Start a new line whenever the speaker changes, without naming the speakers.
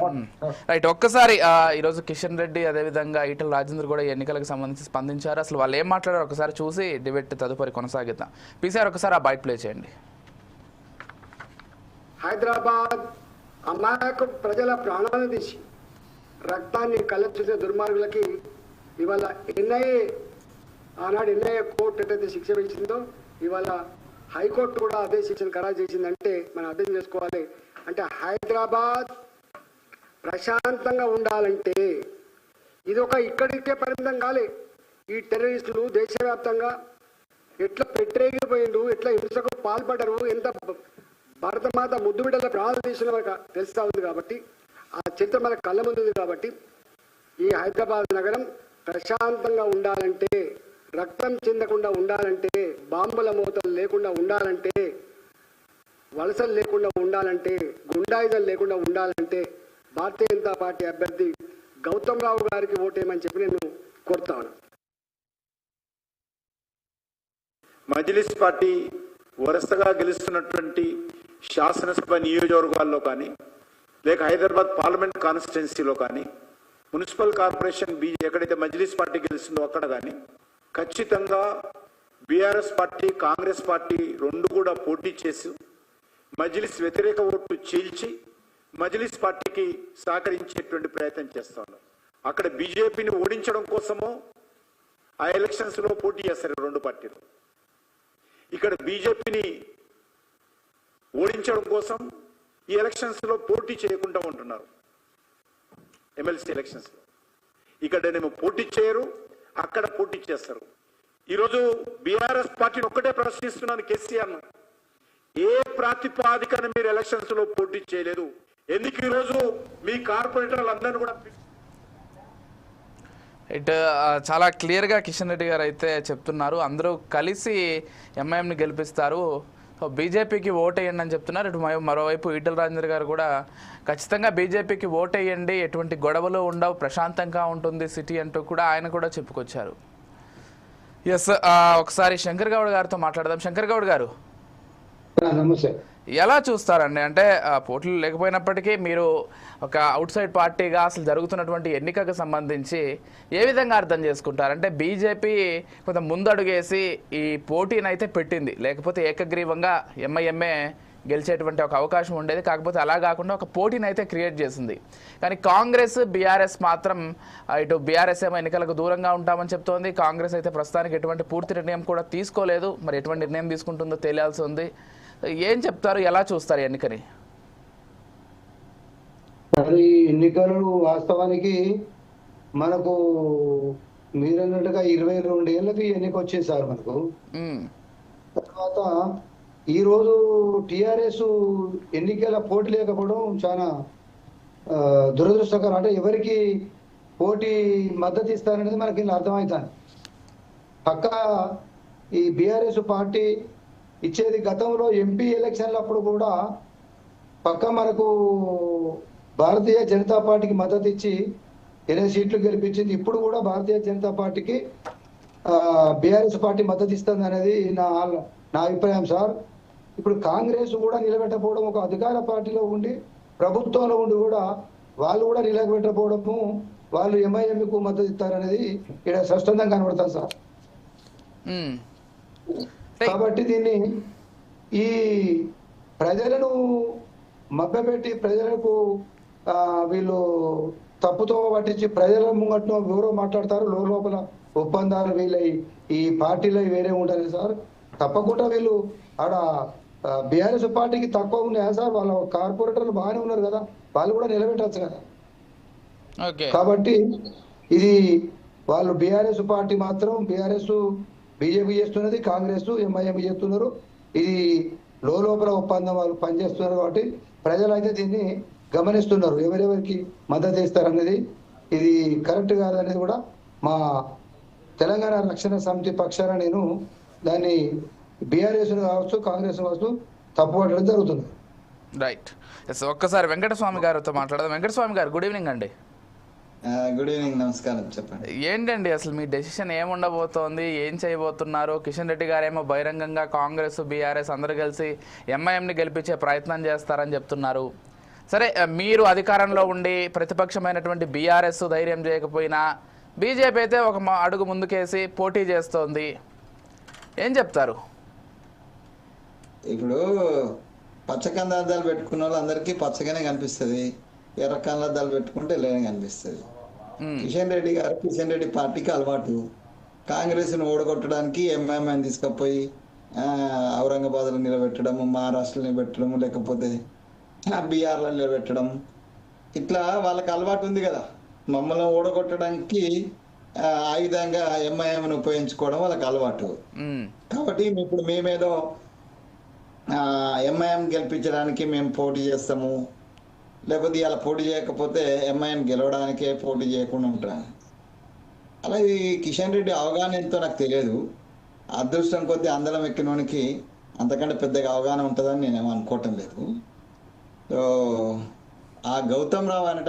Hmm. Right ఒక్కసారి ఈరోజు కిషన్ రెడ్డి అదేవిధంగా ఈటల రాజేందర్ కూడా ఎన్నికలకు సంబంధించి స్పందించారు. అసలు వాళ్ళు ఏం మాట్లాడారు ఒకసారి చూసి డిబేట్ తదుపరి కొనసాగిద్దాం. పీసీఆర్ ఒకసారి ఆ బైట్ ప్లే చేయండి.
హైదరాబాద్ అమాయక ప్రజల ప్రాణాలను తీసి రక్తాన్ని కళ్ళ దుర్మార్గులకి ఇవాళ ఎన్ఐఏ ఆనాడు ఎన్ఐఏ కోర్టు ఎట్టయితే శిక్ష వేసిందో ఇవాళ హైకోర్టు కూడా అదే శిక్షను ఖరారు చేసిందంటే మనం అర్థం చేసుకోవాలి. అంటే హైదరాబాద్ ప్రశాంతంగా ఉండాలంటే ఇది ఒక ఇక్కడికే పరిమితం కాలే. ఈ టెర్రరిస్టులు దేశవ్యాప్తంగా ఎట్లా పెట్టరేగిపోయిండు ఎట్లా హింసకు పాల్పడరు ఎంత భారతమాత ముద్దు బిడ్డల ప్రాణాలు తీసిన మనకు ఉంది కాబట్టి ఆ చరిత్ర మన కళ్ళ ముందుంది కాబట్టి ఈ హైదరాబాద్ నగరం ప్రశాంతంగా ఉండాలంటే రక్తం చెందకుండా ఉండాలంటే బాంబుల మూతలు లేకుండా ఉండాలంటే వలసలు లేకుండా ఉండాలంటే గుండాయుధం లేకుండా ఉండాలంటే భారతీయ జనతా పార్టీ అభ్యర్థి గౌతమ్ రావు గారికి ఓటేయమని చెప్పి నేను కోరుతాను
మజ్లిస్ పార్టీ వరుసగా గెలుస్తున్నటువంటి శాసనసభ నియోజకవర్గాల్లో కానీ లేక హైదరాబాద్ పార్లమెంట్ కాన్స్టిట్యున్సీలో కానీ మున్సిపల్ కార్పొరేషన్ బీజే ఎక్కడైతే మజ్లిస్ పార్టీ గెలుస్తుందో అక్కడ కానీ ఖచ్చితంగా బీఆర్ఎస్ పార్టీ కాంగ్రెస్ పార్టీ రెండు కూడా పోటీ చేసి మజ్లిస్ వ్యతిరేక ఓట్లు చీల్చి మజ్లిస్ పార్టీకి సహకరించేటువంటి ప్రయత్నం చేస్తా ఉన్నారు అక్కడ బీజేపీని ఓడించడం కోసమో ఆ ఎలక్షన్స్లో పోటీ చేస్తారు రెండు పార్టీలు. ఇక్కడ బీజేపీని ఓడించడం కోసం ఈ ఎలక్షన్స్లో పోటీ చేయకుండా ఉంటున్నారు. ఎమ్మెల్సీ ఎలక్షన్స్ ఇక్కడనేమో పోటీ చేయరు అక్కడ పోటీ చేస్తారు. ఈరోజు బీఆర్ఎస్ పార్టీని ఒక్కటే ప్రశ్నిస్తున్నాను కేసీఆర్ ఏ ప్రాతిపాదికన మీరు ఎలక్షన్స్లో పోటీ చేయలేదు? ఎందుకు ఈరోజు మీ కార్పొరేటర్లు అందరినీ కూడా
ఇట్ చాలా క్లియర్గా కిషన్ రెడ్డి గారు అయితే చెప్తున్నారు. అందరూ కలిసి ఎంఐఎంని గెలిపిస్తారు. సో బీజేపీకి ఓటేయండి అని చెప్తున్నారు. ఇటు మరో- మరోవైపు ఈటల రాజేందర్ గారు కూడా ఖచ్చితంగా బీజేపీకి ఓటేయండి. ఎటువంటి గొడవలు ఉండవు. ప్రశాంతంగా ఉంటుంది సిటీ అంటూ కూడా ఆయన కూడా చెప్పుకొచ్చారు. ఎస్ ఒకసారి శంకర్ గౌడ్ గారితో మాట్లాడదాం. శంకర్ గౌడ్ గారు.
నమస్తే.
ఎలా చూస్తారండి? అంటే పోటీలు లేకపోయినప్పటికీ మీరు ఒక అవుట్ సైడ్ పార్టీగా అసలు జరుగుతున్నటువంటి ఎన్నికకు సంబంధించి ఏ విధంగా అర్థం చేసుకుంటారు? అంటే బీజేపీ కొంత ముందడుగేసి ఈ పోటీని అయితే పెట్టింది. లేకపోతే ఏకగ్రీవంగా ఎంఐఎంఏ గెలిచేటువంటి ఒక అవకాశం ఉండేది. కాకపోతే అలా కాకుండా ఒక పోటీని అయితే క్రియేట్ చేసింది. కానీ కాంగ్రెస్ బీఆర్ఎస్ మాత్రం ఇటు బీఆర్ఎస్ ఏమో ఎన్నికలకు దూరంగా ఉంటామని చెప్తోంది. కాంగ్రెస్ అయితే ప్రస్తుతానికి ఎటువంటి పూర్తి నిర్ణయం కూడా తీసుకోలేదు. మరి ఎటువంటి నిర్ణయం తీసుకుంటుందో తెలియాల్సి ఉంది. ఏం చెప్తారు? ఎలా చూస్తారు ఎన్నికని?
మరి ఎన్నికలు వాస్తవానికి మనకు మీరన్నట్టుగా ఇరవై రెండు ఏళ్ళకి ఎన్నిక వచ్చింది సార్ మనకు. తర్వాత ఈ రోజు టిఆర్ఎస్ ఎన్నికల పోటీ లేకపోవడం చాలా దురదృష్టకరం. అంటే ఎవరికి పోటీ మద్దతు ఇస్తారనేది మనకి అర్థమవుతాను పక్క ఈ బీఆర్ఎస్ పార్టీ ఇచ్చేది గతంలో ఎంపీ ఎలక్షన్లప్పుడు కూడా పక్క మనకు భారతీయ జనతా పార్టీకి మద్దతు ఇచ్చి ఇరవై సీట్లు గెలిపించింది. ఇప్పుడు కూడా భారతీయ జనతా పార్టీకి బీఆర్ఎస్ పార్టీ మద్దతు ఇస్తుంది అనేది నా నా అభిప్రాయం సార్. ఇప్పుడు కాంగ్రెస్ కూడా నిలబెట్టకపోవడం ఒక అధికార పార్టీలో ఉండి ప్రభుత్వంలో ఉండి కూడా వాళ్ళు కూడా నిలబెట్టకపోవడము వాళ్ళు ఎంఐఎంకు మద్దతు ఇస్తారనేది ఇక్కడ స్పష్టంగా కనబడతారు సార్. కాబట్టి దీన్ని ఈ ప్రజలను మభ్యపెట్టి ప్రజలకు వీళ్ళు తప్పుతో పట్టించి ప్రజల ముంగట్ను ఎవరో మాట్లాడతారు లోపల ఒప్పందాలు వీళ్ళ ఈ- పార్టీలో వేరే ఉండాలి సార్. తప్పకుండా వీళ్ళు ఆడ బీఆర్ఎస్ పార్టీకి తక్కువ ఉన్నాయా సార్ వాళ్ళ కార్పొరేటర్లు బాగానే ఉన్నారు కదా వాళ్ళు కూడా నిలబెట్టచ్చు కదా. కాబట్టి ఇది వాళ్ళు బీఆర్ఎస్ పార్టీ మాత్రం బీఆర్ఎస్ బీజేపీ చేస్తున్నది కాంగ్రెస్ ఎంఐఎం చేస్తున్నారు. ఇది లోపల ఒప్పందం వాళ్ళు పనిచేస్తున్నారు కాబట్టి ప్రజలు అయితే దీన్ని గమనిస్తున్నారు. ఎవరెవరికి మద్దతు ఇస్తారనేది ఇది కరెక్ట్ కాదనేది కూడా మా తెలంగాణ రక్షణ సమితి పక్షాన నేను దాన్ని బీఆర్ఎస్ కావచ్చు కాంగ్రెస్ కావచ్చు తప్పుపట్టడం జరుగుతుంది.
రైట్ ఎస్ ఒక్కసారి వెంకటస్వామి గారితో మాట్లాడదాం. వెంకటస్వామి గారు గుడ్ ఈవినింగ్ అండి.
గుడ్ ఈవినింగ్ నమస్కారం చెప్పండి.
ఏంటండి అసలు మీ డెసిషన్ ఏముండబోతోంది? ఏం చేయబోతున్నారు? కిషన్ రెడ్డి గారేమో బహిరంగంగా కాంగ్రెస్ బీఆర్ఎస్ అందరూ కలిసి ఎంఐఎంని గెలిపించే ప్రయత్నం చేస్తారని చెప్తున్నారు. సరే మీరు అధికారంలో ఉండి ప్రతిపక్షమైనటువంటి బీఆర్ఎస్ ధైర్యం చేయకపోయినా బీజేపీ అయితే ఒక మా- అడుగు ముందుకేసి పోటీ చేస్తోంది. ఏం చెప్తారు?
ఇప్పుడు పచ్చ కందార్థాలు పెట్టుకున్న వాళ్ళందరికీ పచ్చగానే కనిపిస్తుంది. ఎర్ర కందార్థాలు పెట్టుకుంటే లేనే కనిపిస్తుంది. కిషన్ రెడ్డి గారు కిషన్ రెడ్డి పార్టీకి అలవాటు. కాంగ్రెస్ను ఓడగొట్టడానికి ఎంఐఎంఐని తీసుకుపోయి ఔరంగాబాద్లో నిలబెట్టడం మహారాష్ట్రలో నిలబెట్టడం లేకపోతే ఆ, బీహార్లో నిలబెట్టడం ఇట్లా వాళ్ళకి అలవాటు ఉంది కదా. మమ్మల్ని ఓడగొట్టడానికి ఆ, ఆయుధంగా ఎంఐఎంని ఉపయోగించుకోవడం వాళ్ళకి అలవాటు. కాబట్టి ఇప్పుడు మేమేదో ఎంఐఎం గెలిపించడానికి మేము పోటీ చేస్తాము. లేకపోతే ఇలా పోటీ చేయకపోతే ఎంఐఎం గెలవడానికే పోటీ చేయకుండా ఉంటా అలా ఈ కిషన్ రెడ్డి అవగాహన ఎంతో నాకు తెలియదు. అదృష్టం కొద్దీ అందరం ఎక్కినోనికి అంతకంటే పెద్దగా అవగాహన ఉంటుందని నేనేమో అనుకోవటం లేదు. సో ఆ గౌతమ్ రావు అనే